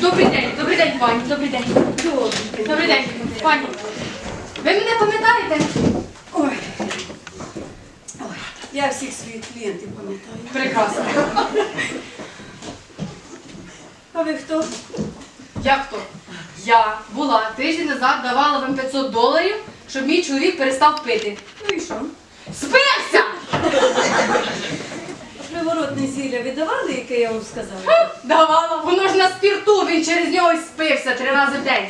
Добрий день, добрий день, пані, добрий день. Добрий день, пані. Ви мене пам'ятаєте? Ой. Ой. Я всіх своїх клієнтів пам'ятаю. Прекрасно. А ви хто? Як то? Я була тиждень назад давала вам 500 доларів, щоб мій чоловік перестав пити. Ну і що? Спився! Яке я вам сказала? Давала, воно ж на спірту, він через нього й спився три рази в день.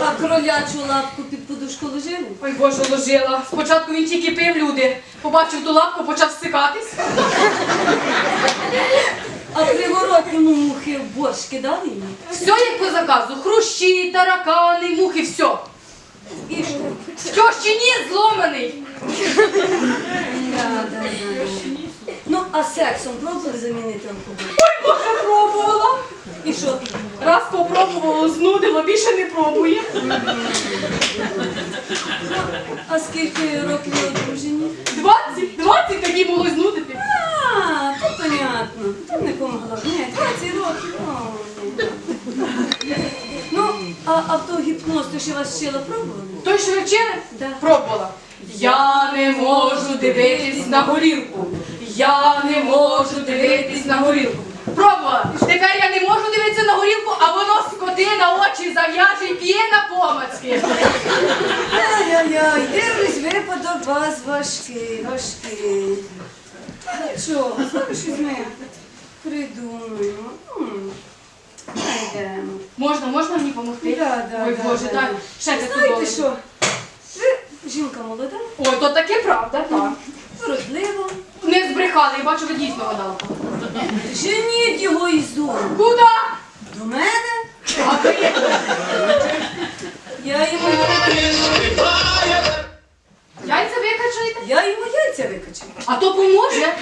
А кролячу лапку під подушку ложили? Ой Боже, ложила. Спочатку він тільки пив люди. Побачив ту лапку, почав стикатись. А приворотному мухи в борщ кидали йому? Все як по заказу. Хрущі, таракани, мухи, все. І що? Ще ні, зломаний. Да, да, да. Ну, а сексом замінити алкоголь? Ой, Боже, пробувала. І що? Раз попробувала, знудила, більше не пробує. А скільки років ви одружені? 20, 20 такі могли знудити. А, то понятно. То не помогла. Ні, 20 років. О, ні. Ну, а автогіпноз, то що вас вчила пробували? Той, що вчили? Да. Пробувала. Я не можу дивитись на горілку. Я не можу дивитись на горілку. Пробувала. Тепер я не можу дивитися на горілку, а воно скотина очі зав'яже і п'є на помацьки. Ай-яй-яй, дивлюсь, випадок вас важкий, важкий. Нічого, зараз щось ми придумаємо. М, Знайдемо. Можна, можна мені допомогти? Да, да, Ой, да, Боже, да, дай. Ще 500 Знаєте що? Ви жінка молода, Ой, то таке правда, так. Збрехали, я бачу, ви дійсно гадали. Женіть його із дому. Куди? До мене? А як? Я йому, Яйця викачаєте? я йому яйця викачу. А то поможе.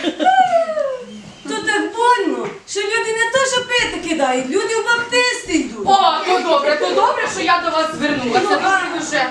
То так больно, що люди не то, що пити кидають, люди в баптисти йдуть. О, то добре, то добре, що я до вас звернулася.